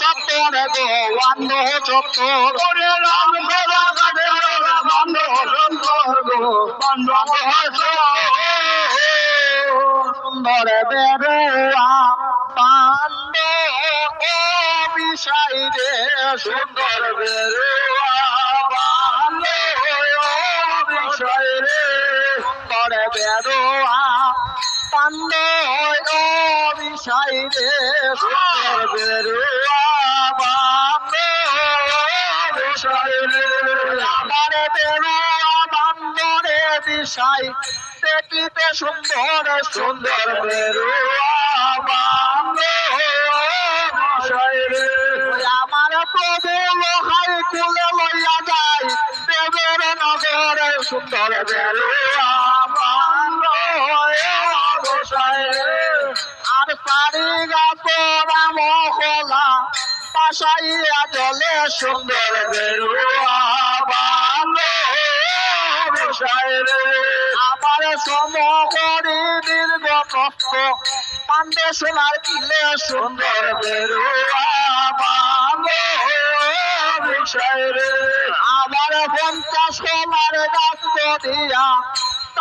সত্তর গো বান্ধ সত্তর ওরে রাম গোলা কাটিয়া বান্ধ সত্তর গো বান্ধ সুন্দর বেরোয়া পান্ড বিষাই রে সুন্দর বেরোয়া পান্ড বিষয় রে সুন্দর বেরোয়া পান্ড সুন্দর বেরোয়া আমার দেখিতে সুন্দর সুন্দর বান্দ আমার প্রভু লোহাই কুলে লইয়া যায় দেবের নগরে সুন্দর বেরোয়া পারি গাপরা মহলা পাশাইয়া জলে সুন্দর বেরোয়া আমার সমকরি দীর্ঘ কষ্ট পান্ডে সোনার কিলে সুন্দর বেরোয়া আমার পঞ্চাশ সোনার গাছ দিয়া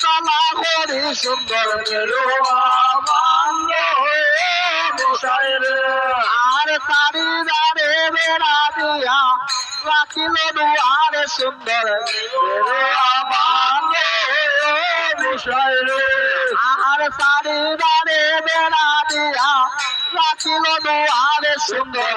কোকালা করি সুন্দর আর তারি দানে বেড়া দিয়া রাখিল দুয়ারে সুন্দর আর তারি দানে বেড়া দিয়া রাখিল দুয়ারে সুন্দর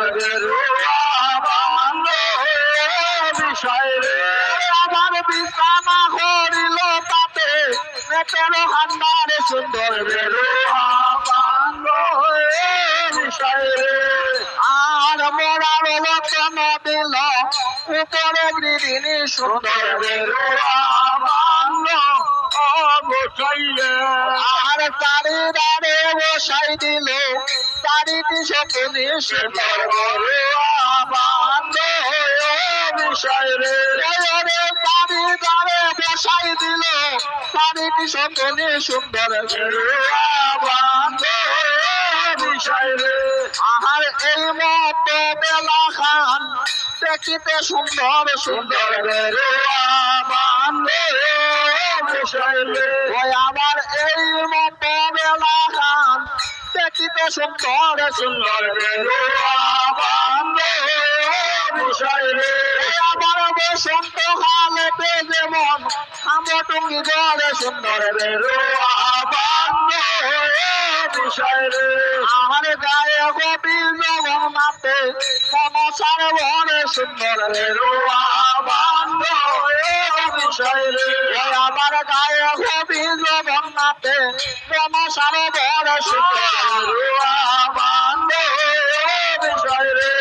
পেটের হান্ডারে সুন্দর আর মোরার লোচন দিল উপরে গৃহিণী সুন্দর আর তারি দাঁড়ে বসাই দিল চারিটি সপনি সুন্দর বিষয় রে তারি দাঁড়ে বসাই দিল চারিটি সপনি সুন্দর আহার এই মত বেলা খান, দেখিতে সুন্দর সুন্দর আমার এই মত বেলা খান, দেখিতে সুন্দর সুন্দর বেরোয়া বান্ধে বিষয় রে ওই আমার বসন্ত কালেতে যেমন আমটুঙ্গি গড়ে সুন্দর রে আমার গায়ে কবি জগন্নাথে মনসার ভরে সুন্দর বেরোয়া বান্ধ বিষয় রে। আমার গায়ে কবি জগন্নাথে মনসার ভরে সুন্দর বেরোয়া বান্ধ বিষয় রে।